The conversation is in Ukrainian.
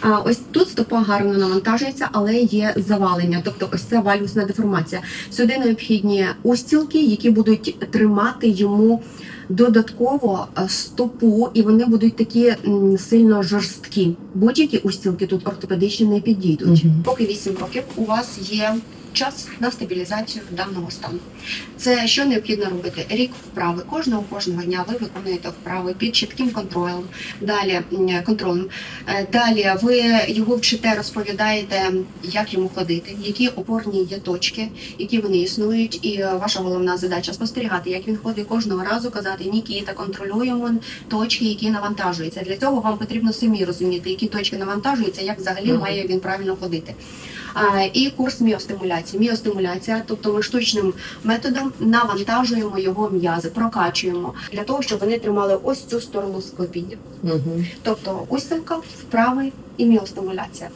А ось тут стопа гарно навантажується, але є завалення, тобто ось це вальгусна деформація. Сюди необхідні устілки, які будуть тримати йому додатково е, стопу, і вони будуть такі сильно жорсткі. Будь-які устілки тут ортопедичні не підійдуть. Угу. Поки 8 років у вас є час на стабілізацію даного стану. Це що необхідно робити? Рік вправи. Кожного кожного дня ви виконуєте вправи під чітким контролем. Далі контролем. Е, Далі ви його вчите, розповідаєте, як йому ходити, які опорні є точки, які вони існують. І ваша головна задача спостерігати, як він ходить кожного разу, казати Нікіта, контролюємо точки, які навантажуються. Для цього вам потрібно самі розуміти, які точки навантажуються, як взагалі має він правильно ходити. І курс міостимуляції. Міостимуляція, тобто ми штучним методом навантажуємо його м'язи, прокачуємо для того, щоб вони тримали ось цю сторону склепіння. Угу. Тобто устілка, вправи і міостимуляція.